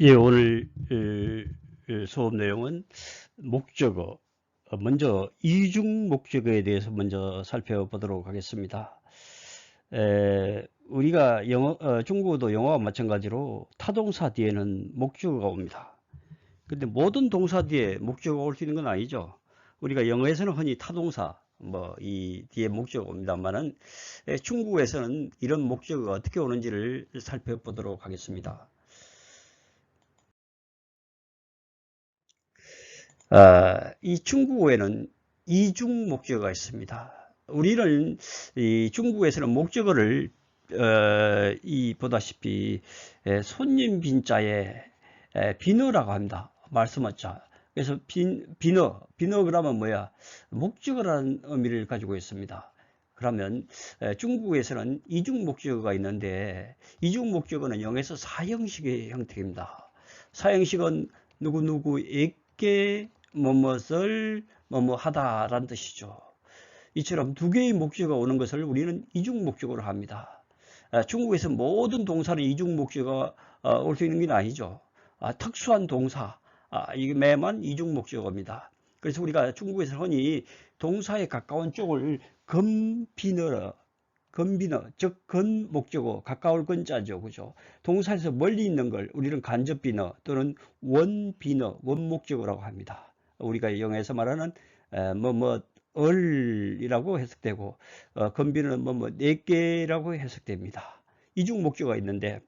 예, 오늘 에, 에, 수업 내용은 목적어, 어, 먼저 이중 목적어에 대해서 먼저 살펴보도록 하겠습니다. 에, 우리가 영어, 어, 중국어도 영어와 마찬가지로 타동사 뒤에는 목적어가 옵니다. 근데 모든 동사 뒤에 목적어가 올 수 있는 건 아니죠. 우리가 영어에서는 흔히 타동사, 뭐, 이 뒤에 목적어가 옵니다만은 에, 중국에서는 이런 목적어가 어떻게 오는지를 살펴보도록 하겠습니다. 아, 이 중국어에는 이중 목적어가 있습니다. 우리는 이 중국에서는 목적어를 어, 이 보다시피 에, 손님 빈자에 에, 비너라고 합니다. 말씀하죠. 그래서 빈, 비너, 비너 그러면 뭐야? 목적어라는 의미를 가지고 있습니다. 그러면 에, 중국에서는 이중 목적어가 있는데 이중 목적어는 영에서 사형식의 형태입니다. 사형식은 누구누구에게 뭐뭇을 뭐뭐 하다라는 뜻이죠. 이처럼 두 개의 목적어가 오는 것을 우리는 이중 목적어로 합니다. 아, 중국에서 모든 동사는 이중 목적어가 어, 올수 있는 게 아니죠. 아, 특수한 동사, 아, 매만 이중 목적어입니다. 그래서 우리가 중국에서 흔히 동사에 가까운 쪽을 건비너러, 건비너, 즉 건 목적어, 가까울 건자죠. 그죠? 동사에서 멀리 있는 걸 우리는 간접비너 또는 원비너, 원목적어라고 합니다. 우리가 영어에서 말하는 뭐뭐 뭐, 얼이라고 해석되고 어, 건비는 뭐뭐 네 개라고 해석됩니다. 이중 목적어가 있는데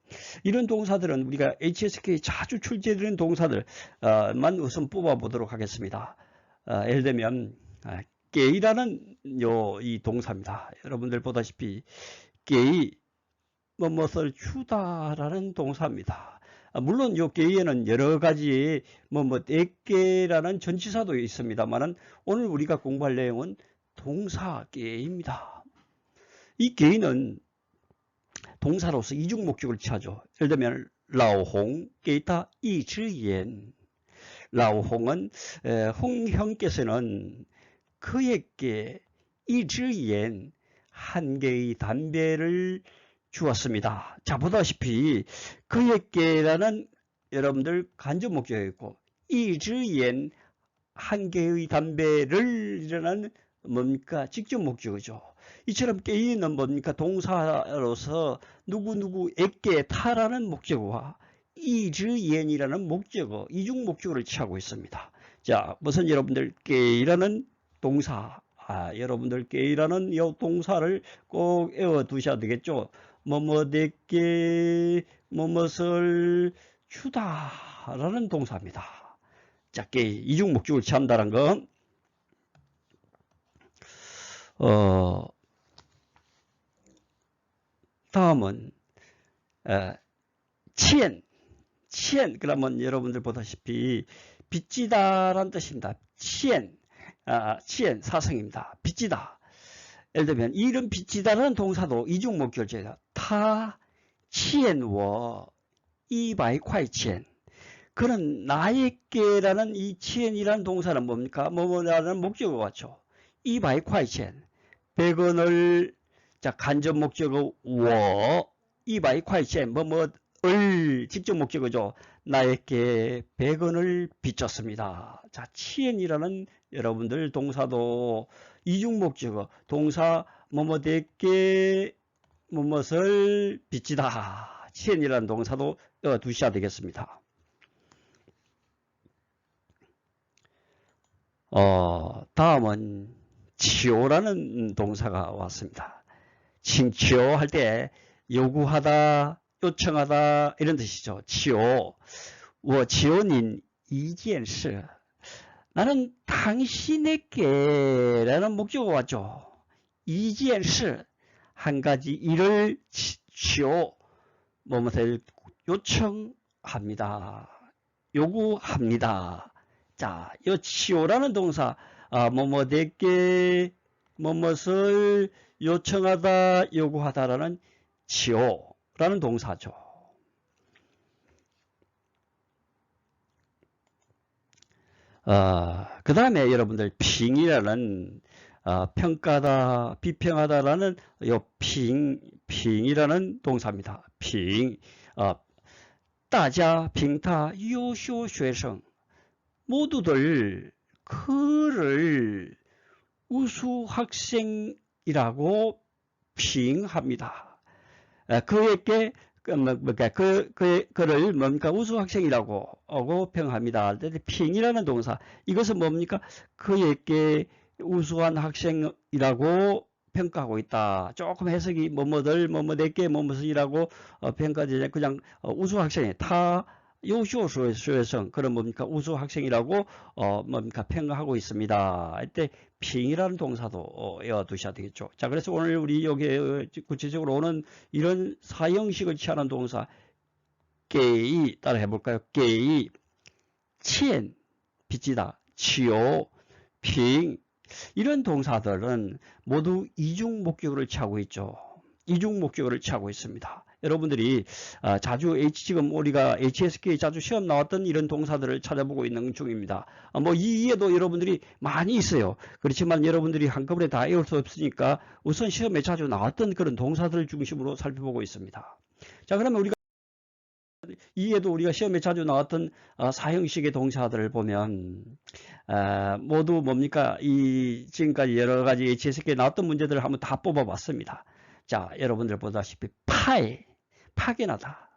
이런 동사들은 우리가 HSK 자주 출제되는 동사들만 우선 뽑아 보도록 하겠습니다. 어, 예를 들면 아, 게이라는 요 이 동사입니다. 여러분들 보다시피 게이 뭐뭇을 주다라는 동사입니다. 아, 물론 요 게이에는 여러 가지 뭐뭐 떼개라는 전치사도 있습니다만은 오늘 우리가 공부할 내용은 동사 게이입니다. 이 게이는 동사로서 이중 목적을 취하죠. 예를 들면 라오홍 게이타 이즈옌 라오홍은 홍형께서는 그에게 이즈옌 한 개의 담배를 주었습니다. 자, 보다시피 그에게라는 여러분들 간접 목적이 있고 이즈엔 한 개의 담배를 이라는 뭡니까? 직접 목적이죠. 이처럼 게이는 뭡니까? 동사로서 누구누구에게 타라는 목적어와 이즈엔이라는 목적어, 이중 목적어를 취하고 있습니다. 자, 무슨 여러분들 게이라는 동사, 아, 여러분들 게이라는 이 동사를 꼭 외워 두셔야 되겠죠. 뭐뭐 내게 뭐뭇을 주다 라는 동사입니다. 작게 이중 목적을 취한다는 건 어, 다음은 어, 치엔 치엔 그러면 여러분들 보다시피 빚지다 라는 뜻입니다. 치엔 아, 치엔 사성입니다. 빚지다 예를 들면 이름 빚지다라는 동사도 이중 목적어제다. 他欠我一百块钱 그는 나에게라는 이 치엔이라는 동사는 뭡니까? 뭐뭐라는 목적어 같죠. 200块钱 100원을 자 간접 목적어 我 200块钱 뭐뭐을 직접 목적어죠. 나에게 100원을 빚졌습니다. 자 치엔이라는 여러분들 동사도 이중 목적어 동사 뭐뭐에게 무엇을 빚지다. 치엔이라는 동사도 두셔야 되겠습니다. 어, 다음은 치오라는 동사가 왔습니다. 칭치오 할 때 요구하다, 요청하다 이런 뜻이죠. 치오. 我求您一件事. 나는 당신에게라는 목적어 왔죠. 一件事. 한 가지 일을 치오 뭐뭇을 요청합니다. 요구합니다. 자, 이 치오라는 동사 아, 뭐뭐에게 뭐뭇을 요청하다, 요구하다라는 치오라는 동사죠. 아, 그 다음에 여러분들 핑이라는 아, 평가다, 비평하다라는 요 핑, 핑이라는 동사입니다. 핑, 아, 따자, 빙타, 요쇼, 쉐성 모두들 그를 우수 학생이라고 핑합니다. 아, 그에게 그러니까 그, 그, 그를 뭡니까 우수 학생이라고 하고 평합니다. 핑이라는 동사 이것은 뭡니까 그에게 우수한 학생이라고 평가하고 있다. 조금 해석이 뭐뭐들 뭐뭐 내게 뭐뭐이라고 어, 평가되지 그냥 어, 우수 학생이 타 요쇼수회성 그런 뭡니까 우수 학생이라고 어 뭡니까 평가하고 있습니다. 이때 핑이라는 동사도 어, 외워두셔야 되겠죠. 자 그래서 오늘 우리 여기 어, 구체적으로 오는 이런 사형식을 취하는 동사 게이 따라 해볼까요? 게이 첸 빚지다 치요 핑 이런 동사들은 모두 이중 목격어를 취하고 있죠. 이중 목격어를 취하고 있습니다. 여러분들이 아, 자주 H 지금 우리가 HSK 자주 시험 나왔던 이런 동사들을 찾아보고 있는 중입니다. 아, 뭐 이에도 여러분들이 많이 있어요. 그렇지만 여러분들이 한꺼번에 다 외울 수 없으니까 우선 시험에 자주 나왔던 그런 동사들을 중심으로 살펴보고 있습니다. 자 그러면 우리가 이에도 우리가 시험에 자주 나왔던 어, 사형식의 동사들을 보면 어, 모두 뭡니까 이 지금까지 여러 가지 HSK에 나왔던 문제들을 한번 다 뽑아봤습니다. 자 여러분들 보다시피 파이 파견하다.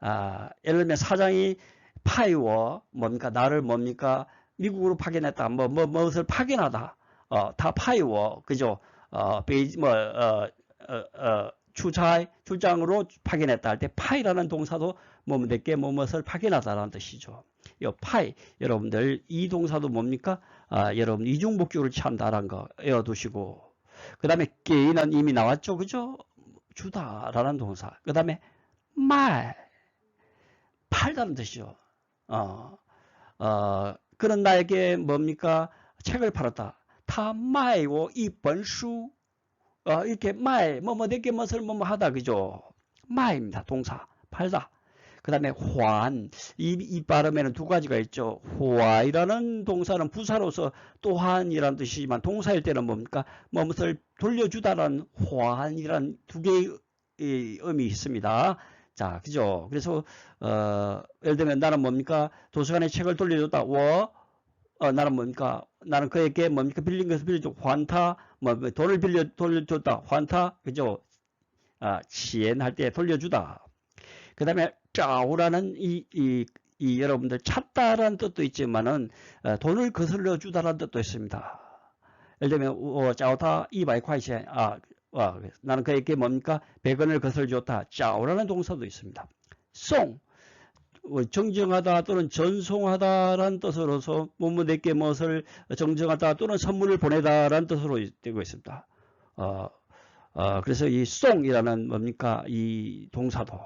아, 예를 들면 사장이 파이워 뭡니까 나를 뭡니까 미국으로 파견했다. 뭐, 뭐 무엇을 파견하다. 어, 다 파이워 그죠? 어, 베이지 뭐 어, 어, 어, 출差출장으로 파견했다 할 때 파이라는 동사도 뭐몇개 뭐뭇을 파견하다라는 뜻이죠. 이 파이 여러분들 이 동사도 뭡니까? 아, 여러분 이중 목격을 취한다라는 거 외워두시고 그 다음에 게이는 이미 나왔죠, 그죠? 주다라는 동사. 그 다음에 말 팔다는 뜻이죠. 어, 어, 그런 나에게 뭡니까? 책을 팔았다. 이번수 어, 이렇게 마이 뭐뭐 내게 무엇을 뭐뭐 하다 그죠? 마입니다. 동사 팔다. 그 다음에 환, 이, 이 발음에는 두 가지가 있죠. 호아이라는 동사는 부사로서 또한이라는 뜻이지만 동사일 때는 뭡니까? 무엇을 돌려주다라는 호환이라는 두 개의 의미 있습니다. 자, 그죠? 그래서, 어, 예를 들면 나는 뭡니까? 도서관에 책을 돌려줬다. 워, 어, 나는 뭡니까? 나는 그에게 뭡니까? 빌린 것을 빌려줘. 환타, 뭐, 뭐, 돈을 빌려, 돌려줬다. 환타, 그죠? 아, 치엔할 때 돌려주다. 그 다음에 짜오라는 이, 이, 이 여러분들 찾다라는 뜻도 있지만은 어, 돈을 거슬러 주다라는 뜻도 있습니다. 예를 들면 어, 짜오타 이바이콰이시 아, 아, 나는 그에게 뭡니까 100원을 거슬러 줬다. 짜오라는 동사도 있습니다. 송 어, 어, 정정하다 또는 전송하다라는 뜻으로서 뭐뭐 내게 무엇을 정정하다 또는 선물을 보내다라는 뜻으로 되고 있습니다. 어, 어, 그래서 이 송이라는 뭡니까 이 동사도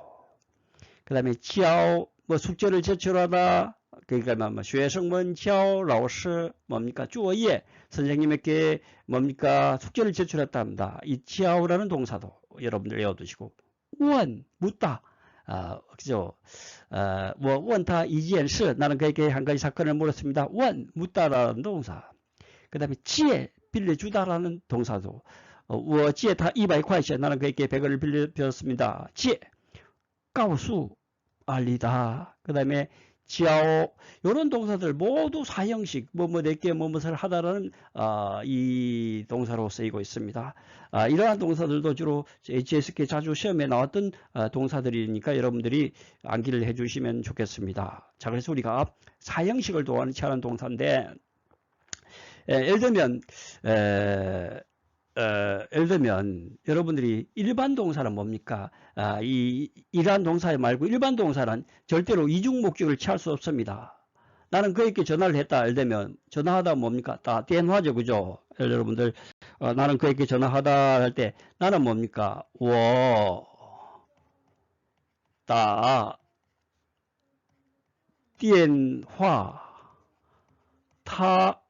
그 다음에 치아오 뭐 숙제를 제출하다 그러니까 뭐, 뭐 쉐성문 치아오 라오스 뭡니까 주어예 선생님에게 뭡니까 숙제를 제출했다 합니다. 이 치아오라는 동사도 여러분들 외워두시고 원 묻다 아, 그죠? 어, 뭐, 원타 이지엔스 나는 그에게 한 가지 사건을 물었습니다. 원, 묻다라는 동사. 그 다음에 지혜, 빌려주다라는 동사도. 어, 지혜 다 200块钱 나는 그에게 100원을 빌려주었습니다. 지혜, 가우수, 알리다. 그 다음에 지아오 이런 동사들 모두 사형식 뭐뭐 내게 뭐뭇을 하다라는 아, 이 동사로 쓰이고 있습니다. 아, 이러한 동사들도 주로 HSK 자주 시험에 나왔던 아, 동사들이니까 여러분들이 암기를 해주시면 좋겠습니다. 자 그래서 우리가 사형식을 도하는 취하는 동사인데 에, 예를 들면 에, 어, 예를 들면 여러분들이 일반 동사는 뭡니까? 아, 이 일반 동사에 말고 일반 동사는 절대로 이중 목적을 취할 수 없습니다. 나는 그에게 전화를 했다. 예를 들면 전화하다 뭡니까? 다 대화죠, 그죠? 여러분들 어, 나는 그에게 전화하다 할 때 나는 뭡니까? 워다 띠엔화 타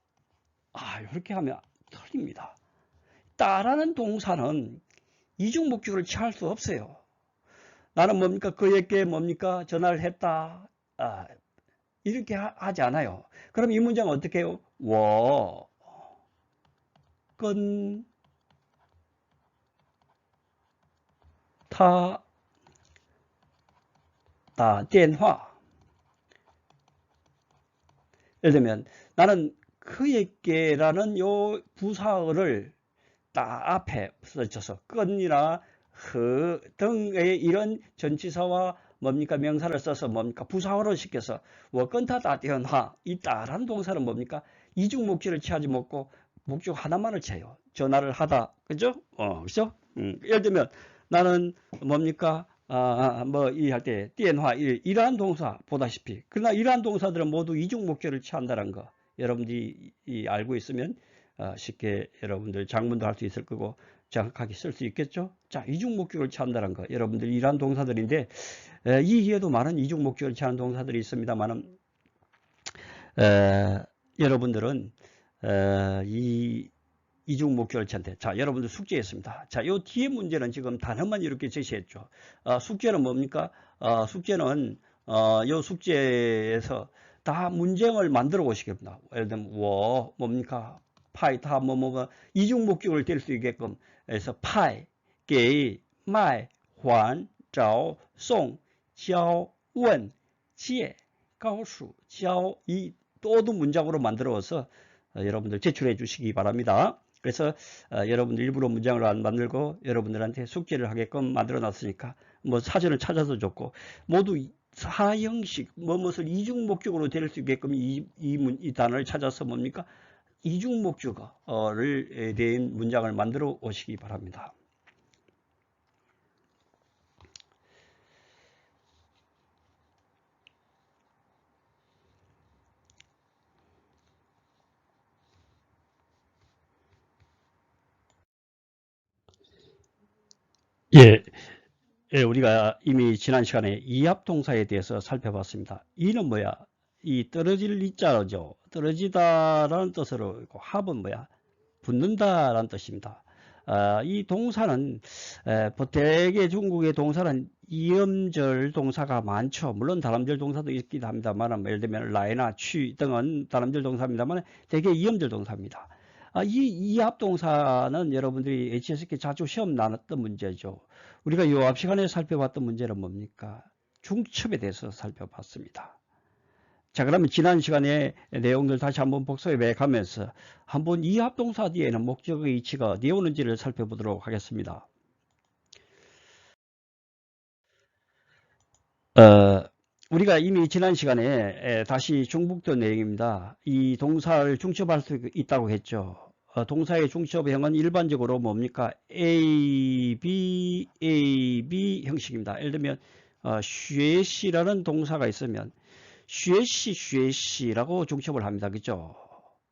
아, 이렇게 하면 틀립니다. 따라는 동사는 이중 목적을 취할 수 없어요. 나는 뭡니까? 그에게 뭡니까? 전화를 했다. 아, 이렇게 하, 지 않아요. 그럼 이 문장은 어떻게 해요? 워, 끈, 타, 다, 电화 예를 들면, 나는 그에게라는 요 부사어를 딱 앞에 써줘서 끈이나 흐 등의 이런 전치사와 뭡니까 명사를 써서 뭡니까 부사어로 시켜서 워건타 다대현화 이 따란 동사는 뭡니까? 이중 목적을 취하지 못고 목적 하나만을 채요. 전화를 하다. 그죠? 어 그죠? 음, 예를 들면 나는 뭡니까? 아, 뭐, 이 할 때, 띠엔화, 이러한 동사 보다시피. 그러나 이러한 동사들은 모두 이중 목적을 취한다는 거. 여러분들이 이, 알고 있으면 어, 쉽게 여러분들 장문도 할 수 있을 거고 정확하게 쓸 수 있겠죠. 자, 이중 목적을 취한다는 거. 여러분들 이러한 동사들인데 에, 이기에도 많은 이중 목적을 취하는 동사들이 있습니다만은 여러분들은 에, 이 이중 목결체인데 자 여러분들 숙제했습니다. 자 요 뒤에 문제는 지금 단어만 이렇게 제시했죠. 어, 숙제는 뭡니까? 어, 숙제는 어, 요 숙제에서 다 문장을 만들어 바랍니다. 예를 들면 워 뭡니까? 파이 다 뭐 뭐가 이중 목적을 될수 있게끔 해서 파이, 게이, 마이, 환, 자오, 송, 지오, 원, 지에, 가오수, 지오, 이 또두 문장으로 만들어서 어, 여러분들 제출해 주시기 바랍니다. 그래서 어, 여러분들 일부러 문장을 안 만들고 여러분들한테 숙제를 하게끔 만들어 놨으니까 뭐 사전을 찾아서 줬고 모두 사형식 뭐뭇을 이중 목적으로 될 수 있게끔 이, 이, 문, 이 단어를 찾아서 뭡니까 이중 목적어를 대한 문장을 만들어 오시기 바랍니다. 예, 예, 우리가 이미 지난 시간에 이합동사에 대해서 살펴봤습니다. 이는 뭐야? 이 떨어질 이자죠. 떨어지다라는 뜻으로 있고 합은 뭐야? 붙는다라는 뜻입니다. 아, 이 동사는 에, 대개 중국의 동사는 이음절 동사가 많죠. 물론 다람절 동사도 있기도 합니다만 예를 들면 라이나 취 등은 다람절 동사입니다만 대개 이음절 동사입니다. 아, 이 이합 동사는 여러분들이 HSK 자주 시험 나눴던 문제죠. 우리가 이앞 시간에 살펴봤던 문제는 뭡니까? 중첩에 대해서 살펴봤습니다. 자 그러면 지난 시간에 내용들 다시 한번 복습해 가면서 한번 이 합동사 뒤에는 목적의 이치가 어디에 오는지를 살펴보도록 하겠습니다. 어, 우리가 이미 지난 시간에 다시 중복된 내용입니다. 이 동사를 중첩할 수 있다고 했죠. 어, 동사의 중첩형은 일반적으로 뭡니까? A, B, A, B 형식입니다. 예를 들면 어, 学시라는 동사가 있으면 学시, 学시라고 중첩을 합니다. 그죠?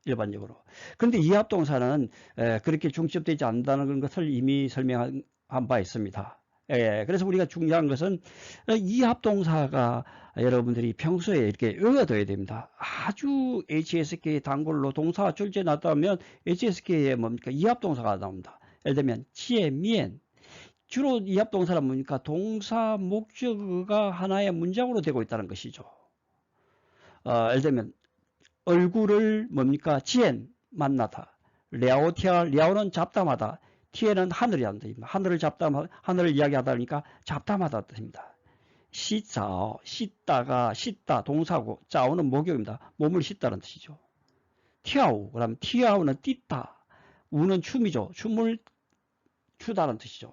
일반적으로. 그런데 이합동사는 에, 그렇게 중첩되지 않는다는 것을 이미 설명한 바 있습니다. 예, 그래서 우리가 중요한 것은 이 합동사가 여러분들이 평소에 이렇게 외워둬야 됩니다. 아주 HSK 단골로 동사가 출제 나왔다면 HSK에 뭡니까? 이 합동사가 나옵니다. 예를 들면 지에면 주로 이 합동사는 뭡니까? 동사 목적어가 하나의 문장으로 되고 있다는 것이죠. 어, 예를 들면 얼굴을 뭡니까? 지엔 만나다. 랴오티아 랴오는 잡담하다. 티에는 하늘이라는 뜻입니다. 하늘을 잡담, 하늘을 이야기하다 보니까 잡담하다 뜻입니다. 씻자, 씻다가 씻다 동사고 짜오는 목욕입니다. 몸을 씻다는 뜻이죠. 티아우, 그럼 티아우는 띠다, 우는 춤이죠. 춤을 추다는 뜻이죠.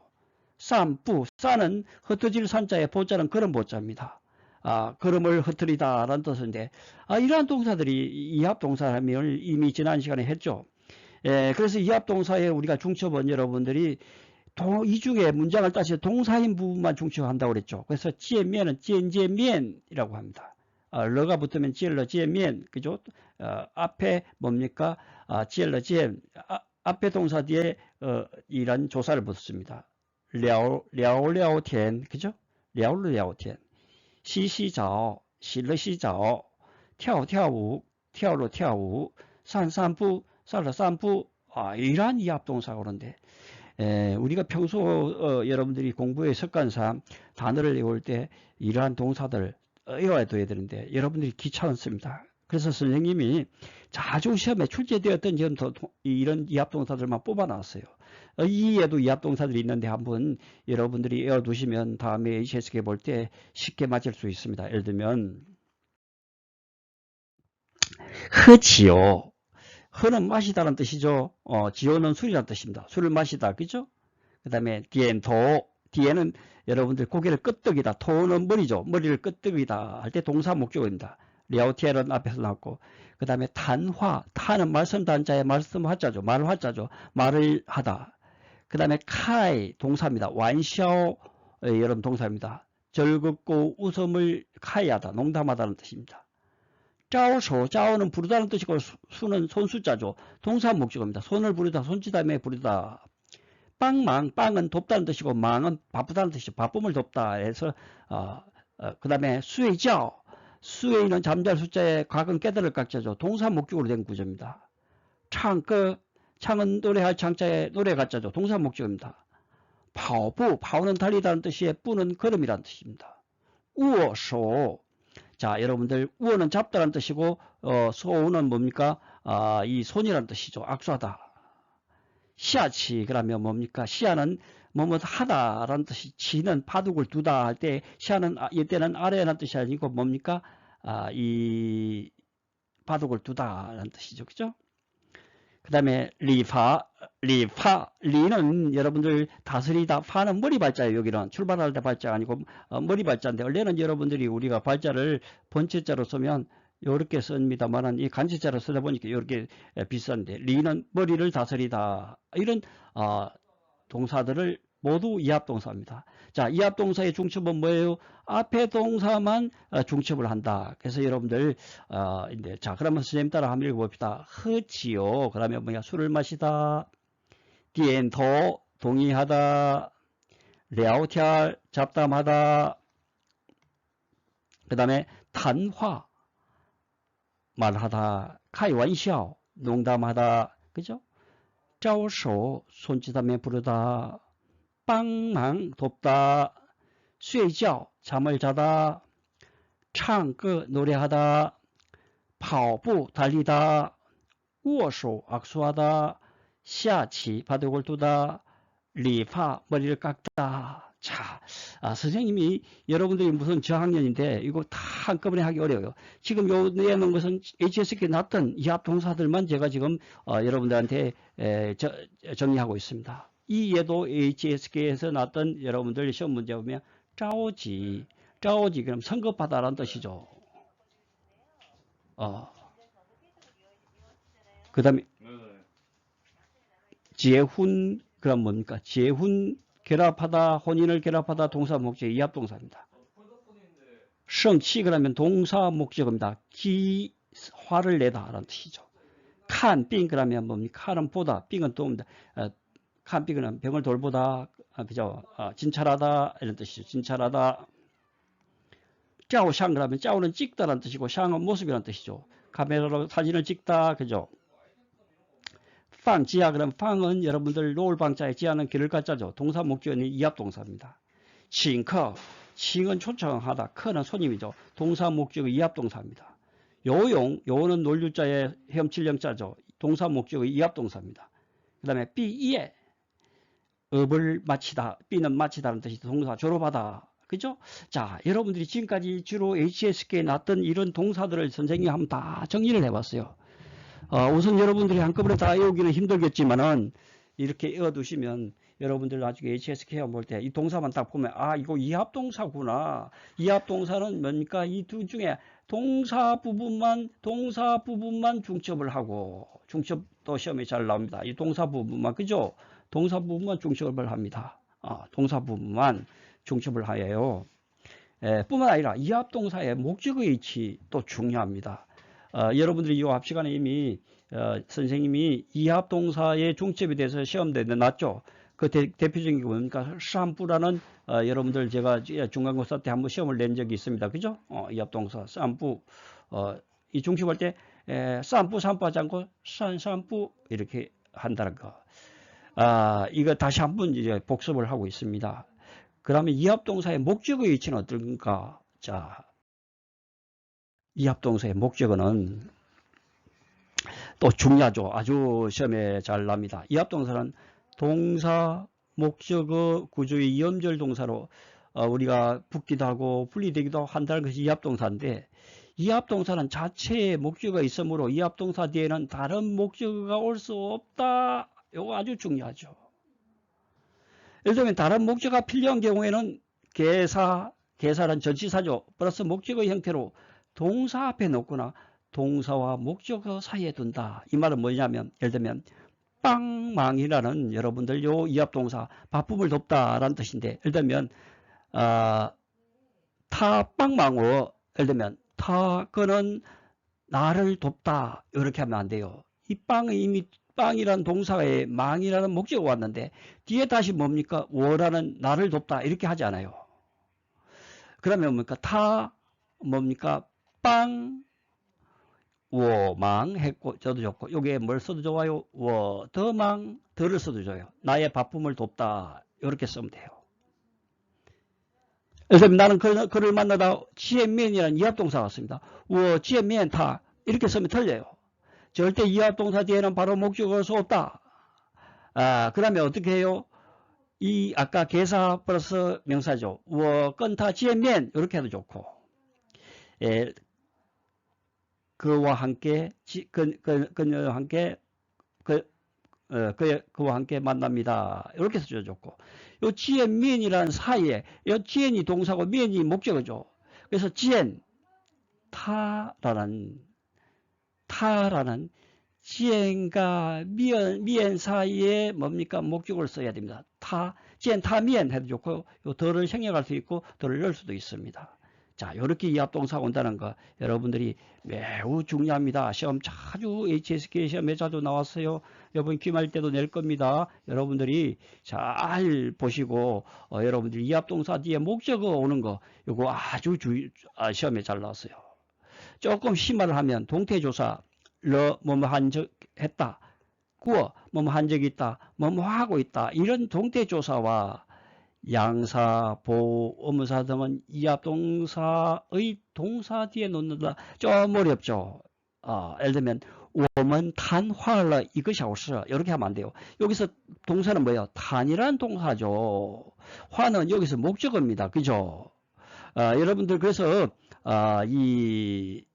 쌈뿌, 싸는 흩어질 산자의 보자는 그런 보자입니다. 아, 걸음을 흩트리다라는 뜻인데, 아, 이러한 동사들이 이합 동사함을 이미 지난 시간에 했죠. 예, 그래서 이합 동사에 우리가 중첩은 여러분들이 동, 이 중에 문장을 따서 동사인 부분만 중첩한다고 그랬죠. 그래서 지에면은 지엔지면이라고 합니다. 어, 러가 붙으면 지엘러 지에면 그죠? 어, 앞에 뭡니까? 아, 지엘러 지엔 아, 앞에 동사 뒤에 어, 이런 조사를 붙습니다. 랴오 랴오 랴오 텐 그죠? 랴오 랴오 텐 시시자오 시러 시자오 跳跳舞跳了 跳舞 산산부 살러 산부 아, 이러한 이합동사가 그런데 에, 우리가 평소 어, 여러분들이 공부의 습관상 단어를 외울 때 이러한 동사들 외워둬야 되는데 여러분들이 귀찮습니다. 그래서 선생님이 자주 시험에 출제되었던 이런 이합동사들만 뽑아놨어요. 어, 이에도 이합동사들이 있는데 한번 여러분들이 외워두시면 다음에 HSK 볼때 쉽게 맞을 수 있습니다. 예를 들면 흐지요. 흐는 마시다는 뜻이죠. 어, 지오는 술이라는 뜻입니다. 술을 마시다. 그죠? 그 다음에 디엔토. 디에는 여러분들 고개를 끄덕이다. 토는 머리죠. 머리를 끄덕이다. 할 때 동사 목적어입니다. 리아우티엘은 앞에서 나왔고. 그 다음에 탄화. 타는 말씀 단자의 말씀 화자죠. 말 화자죠. 말을 하다. 그 다음에 카이 동사입니다. 완샤오 여러분 동사입니다. 즐겁고 웃음을 카이하다. 농담하다는 뜻입니다. 짜오쇼, 짜오는 부르다는 뜻이고 수, 는 손수자죠. 동사 목적어입니다. 손을 부르다, 손짓다에 부르다. 빵망, 빵은 돕다는 뜻이고 망은 바쁘다는 뜻이죠. 바쁨을 돕다 해서 어, 어, 그 다음에 수의죠. 수의는 잠잘 숫자에 각은 깨달을 각자죠. 동사 목적으로 된 구조입니다. 창그, 창은 노래할 창자에 노래 가짜죠. 동사 목적입니다. 파오부, 파오는 달리다는 뜻이에 뿌는 걸음이라는 뜻입니다. 우어쇼, 자, 여러분들 우어는 잡다라는 뜻이고 어, 소우는 뭡니까? 아, 이 손이라는 뜻이죠. 악수하다. 시아치 그러면 뭡니까? 시아는 뭐뭐 하다라는 뜻이 치는 바둑을 두다 할 때 시아는 아, 이때는 아래라는 뜻이 아니고 뭡니까? 아, 이 바둑을 두다라는 뜻이죠. 그죠? 그 다음에 리파, 리파, 리는 여러분들 다스리다, 파는 머리 발자예요. 여기는 출발할 때 발자가 아니고 어, 머리 발자인데 원래는 여러분들이 우리가 발자를 번째자로 쓰면 이렇게 씁니다만은 이 간체자로 쓰다 보니까 이렇게 비싼데 리는 머리를 다스리다 이런 어, 동사들을 모두 이합동사입니다. 자, 이합동사의 중첩은 뭐예요? 앞에 동사만 어, 중첩을 한다. 그래서 여러분들 어, 이제 자, 그러면 선생님 따라 한번 읽어봅시다. 흐지요. 그러면 뭐야? 술을 마시다. 디엔토 동의하다. 랴오티알 잡담하다. 그 다음에 탄화 말하다. 카이완샤오 농담하다. 그죠? 招手 손짓하며 부르다. 빵망 돕다. 睡觉 잠을 자다. 唱歌 노래하다. 跑步 달리다. 握手 악수하다. 下棋 바둑을 두다. 理发 머리를 깎다. 자, 아, 선생님이 여러분들이 무슨 저학년인데 이거 다 한꺼번에 하기 어려워요. 지금 요 내놓은 것은 HSK 났던 이합 동사들만 제가 지금 어, 여러분들한테 에, 저, 정리하고 있습니다. 이 예도 HSK에서 났던 여러분들 시험 문제 보면 짜오지, 짜오지 그럼 성급하다라는 뜻이죠. 어. 그 다음에 재훈 그럼 뭡니까? 재훈 결합하다, 혼인을 결합하다 동사 목적 이합 동사입니다. 성치 그러면 동사 목적입니다. 기 화를 내다라는 뜻이죠. 칸, 빙 그러면 뭡니까? 칸은 보다, 빙은 도움다. 어, 칸, 빙은 병을 돌보다, 아, 그죠? 어, 진찰하다 이런 뜻이죠. 진찰하다. 짜오 샹 그러면 짜오는 찍다라는 뜻이고 샹은 모습이라는 뜻이죠. 카메라로 사진을 찍다, 그죠? 팡, 지하 그럼 팡은 여러분들 노을 방자에 지하는 길을 갖자죠. 동사 목적은 이합 동사입니다. 칭커, 칭은 초청하다, 커는 손님이죠. 동사 목적의 이합 동사입니다. 요용, 요는 논류자의 헤엄칠령자죠. 동사 목적의 이합 동사입니다. 그 다음에 삐이에, 업을 마치다, 삐는 마치다는 뜻이 동사 졸업하다. 그죠? 자, 여러분들이 지금까지 주로 HSK에 났던 이런 동사들을 선생님이 한번 다 정리를 해봤어요. 어, 우선 여러분들이 한꺼번에 다 외우기는 힘들겠지만은 이렇게 외워두시면 여러분들 나중에 HSK 볼때 이 동사만 딱 보면 아 이거 이합동사구나 이합동사는 뭡니까 이둘 중에 동사 부분만 동사 부분만 중첩을 하고 중첩도 시험에 잘 나옵니다 이 동사 부분만 그죠 동사 부분만 중첩을 합니다 아, 동사 부분만 중첩을 하여요 에, 뿐만 아니라 이합 동사의 목적의 위치도 중요합니다 어, 여러분들이 이 앞 시간에 이미 어, 선생님이 이합 동사의 중첩에 대해서 시험대 내놨죠. 그 대, 표적인 게 뭡니까? 쌈뿌라는 어, 여러분들 제가 중간고사 때 한번 시험을 낸 적이 있습니다. 그죠? 어, 이합 동사 쌈뿌 어, 이 중첩할 때 에, 쌈뿌 쌈뿌 하지 않고 산쌈뿌 이렇게 한다는 거. 아, 이거 다시 한번 이제 복습을 하고 있습니다. 그러면 이합동사의 목적의 위치는 어떨까? 자, 이합동사의 목적어는 또 중요하죠. 아주 시험에 잘 납니다. 이합동사는 동사 목적어 구조의 이음절 동사로 어, 우리가 붙기도 하고 분리되기도 한다는 것이 이합동사인데 이합동사는 자체의 목적어가 있으므로 이합동사 뒤에는 다른 목적어가 올 수 없다. 이거 아주 중요하죠. 예를 들면 다른 목적어가 필요한 경우에는 개사, 개사란 전치사죠. 플러스 목적어 형태로 동사 앞에 놓거나 동사와 목적어 사이에 둔다. 이 말은 뭐냐면 예를 들면 빵망이라는 여러분들 요 이합동사 바쁨을 돕다라는 뜻인데 예를 들면 어, 타 빵망어 예를 들면 타 그는 나를 돕다 이렇게 하면 안 돼요. 이 빵이 이미 빵이라는 동사에 망이라는 목적어가 왔는데 뒤에 다시 뭡니까? 워라는 나를 돕다 이렇게 하지 않아요. 그러면 뭡니까? 타 뭡니까? 빵 워망 했고 저도 좋고 여기에 뭘 써도 좋아요? 워 더망 더를 써도 좋아요. 나의 바쁨을 돕다 이렇게 쓰면 돼요. 그래서 나는 그, 그를 만나다 지엔면이라는 이합동사가 왔습니다. 워 지엔면 타 이렇게 쓰면 틀려요. 절대 이합동사 뒤에는 바로 목적어가 수 없다. 아, 그 다음에 어떻게 해요? 이 아까 개사 플러스 명사죠. 워 건타 지엔면 이렇게 해도 좋고 예, 그와 함께 그, 그, 그녀와 함께 그, 어, 그, 그와 함께 만납니다. 이렇게 써줘 좋고 요 지엔 미엔이라는 사이에 요 지엔이 동사고 미엔이 목적어죠. 그래서 지엔 타라는 타라는 지엔과 미엔, 미엔 사이에 뭡니까 목적어를 써야 됩니다. 타, 지엔 타 미엔 해도 좋고 요 덜을 생략할 수 있고 덜을 넣을 수도 있습니다. 자, 이렇게 이합동사가 온다는 거 여러분들이 매우 중요합니다. 시험 자주 HSK 시험에 자주 나왔어요. 이번 기말 때도 낼 겁니다. 여러분들이 잘 보시고 어, 여러분들이 이합동사 뒤에 목적어 오는 거 이거 아주 주, 아, 시험에 잘 나왔어요. 조금 심화를 하면 동태조사 러 뭐뭐 한 적 했다 구어 뭐뭐 한 적이 있다 뭐뭐 하고 있다 이런 동태조사와 양사, 보음사 등은 이합동사의 동사 뒤에 놓는다. 좀 어렵죠. 어, 예를 들면 워먼 탄화를 이것이 하고서 이렇게 하면 안 돼요. 여기서 동사는 뭐예요? 탄이란 동사죠. 화는 여기서 목적어입니다. 그죠? 어, 여러분들 그래서 어, 이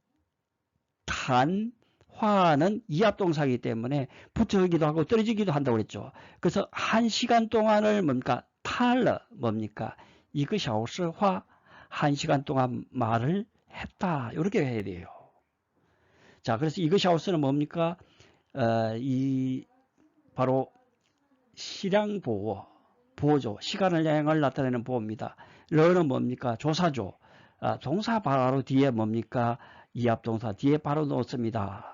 탄, 화는 이합동사이기 때문에 붙어지기도 하고 떨어지기도 한다고 그랬죠. 그래서 한 시간 동안을 뭡니까? 탈러 뭡니까? 이것이 샤오스화 한 시간 동안 말을 했다. 이렇게 해야 돼요. 자, 그래서 이것이 샤오스는 뭡니까? 어, 이 바로 시량 보호, 보호죠. 시간을 여행을 나타내는 보호입니다. 러는 뭡니까? 조사죠. 아, 동사 바로 뒤에 뭡니까? 이합동사 뒤에 바로 넣습니다.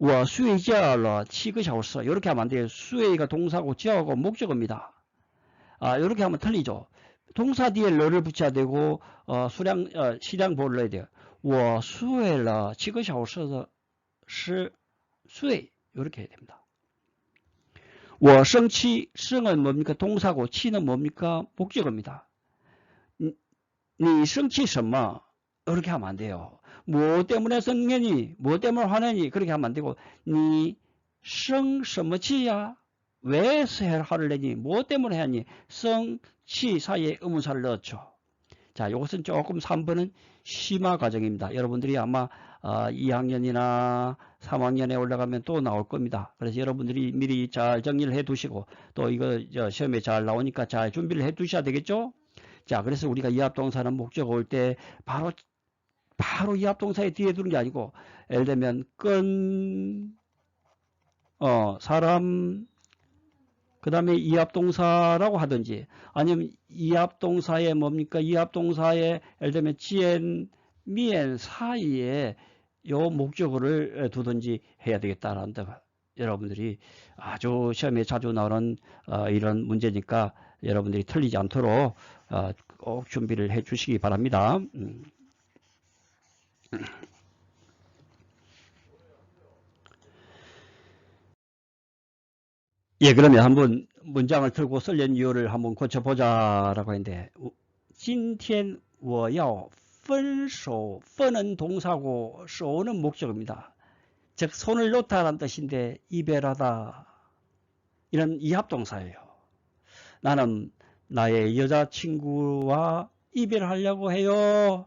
我睡觉了七个小时 이렇게 하면 안 돼요. 수웨이가 동사고 지하고 목적어입니다. 아, 이렇게 하면 틀리죠. 동사 뒤에 러를 붙여야 되고 어, 수량 어, 시량 보를 넣어야 돼요. 我睡了七个小时的是睡 이렇게 해야 됩니다. 我生气 승은 뭡니까? 동사고 치는 뭡니까? 목적어입니다. 你生气什么? 이렇게 하면 안 돼요. 뭐 때문에 성년이, 뭐 때문에 화내니, 그렇게 하면 안 되고, 니, 성, 서머치야? 왜 화를 내니? 뭐 때문에 하니? 성, 치 사이에 의문사를 넣었죠. 자, 이것은 조금 3번은 심화 과정입니다. 여러분들이 아마 아, 어, 2학년이나 3학년에 올라가면 또 나올 겁니다. 그래서 여러분들이 미리 잘 정리를 해 두시고 또 이거 시험에 잘 나오니까 잘 준비를 해 두셔야 되겠죠? 자, 그래서 우리가 이합동사는 목적 올 때 바로 바로 이 합동사의 뒤에 두는 게 아니고 예를 들면 끈, 어, 사람, 그 다음에 이합동사라고 하든지 아니면 이합동사의 뭡니까 이합동사의 예를 들면 지엔 미엔 사이에 요 목적어를 두든지 해야 되겠다라는 데 여러분들이 아주 시험에 자주 나오는 어, 이런 문제니까 여러분들이 틀리지 않도록 어, 꼭 준비를 해 주시기 바랍니다. 음. 예, 그러면 한번 문장을 틀고 쓸려는 이유를 한번 고쳐보자라고 했는데 今天我要分手分은 동사고 手는 목적입니다. 즉 손을 놓다라는 뜻인데 이별하다 이런 이합동사예요. 나는 나의 여자친구와 이별하려고 해요.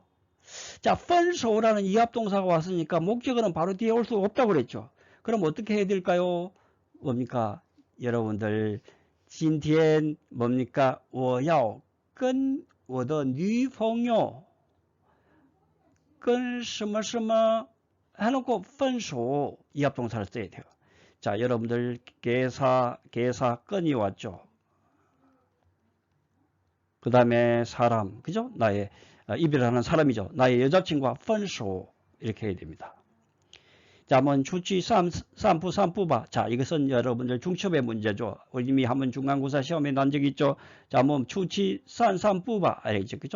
자, 펀소라는 이합동사가 왔으니까 목적어는 바로 뒤에 올 수 없다고 그랬죠. 그럼 어떻게 해야 될까요? 뭡니까? 여러분들, 今天 뭡니까? 我要跟我的女朋友跟什么什么 해놓고 分手 이합동사를 써야 돼요. 자, 여러분들 개사 개사 끈이 왔죠. 그 다음에 사람, 그죠? 나의 어, 이별하는 사람이죠. 나의 여자친구와 分手 이렇게 해야 됩니다. 자, 한번 주치 3, 3부 3부봐. 자, 이것은 여러분들 중첩의 문제죠. 이미 한번 중간고사 시험에 난 적이 있죠. 자, 한번 주치 3, 3부봐. 알겠죠? 그죠?